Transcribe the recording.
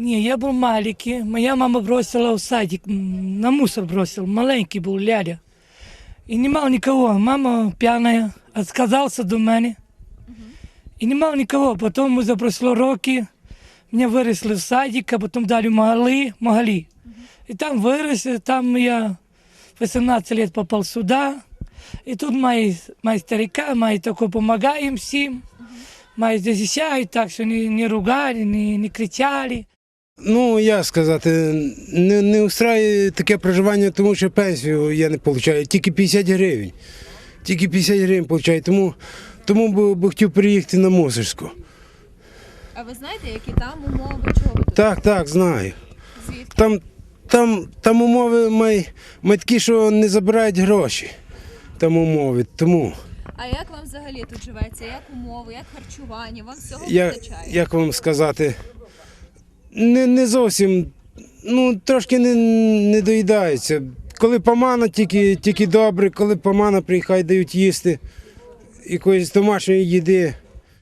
Ні, я був маленький. Моя мама бросила в садик, на мусор бросила. Маленький був ляля. І не мав нікого. Мама п'яна, відказався до мене. І не мав нікого. Потім за пройшло роки. Мене виросли в садик, а потім дали в Магали, Магалі. І там вирос, і там я 18 лет попав сюди. І тут мої, мої старика, мої тако допомагаємо всім. Мої захищають так, що не, не ругали, не, не кричали. Ну, як сказати, не, не устраює таке проживання, тому що пенсію я не отримую, тільки 50 гривень. Тільки 50 гривень отримую, тому, тому би, би хотів приїхати на Мусорську. А ви знаєте, які там умови, чого? Так, так, знаю. Звідки? Там, там, там умови май, май такі, що не забирають гроші. Там умови. Тому А як вам взагалі тут живеться? Як умови, як харчування? Вам всього я, вистачає? як вам сказати, не, не зовсім, ну, трошки не, не доїдаються. Коли помана, тільки, тільки добре, коли помана приїхають, дають їсти якоїсь домашньої їди.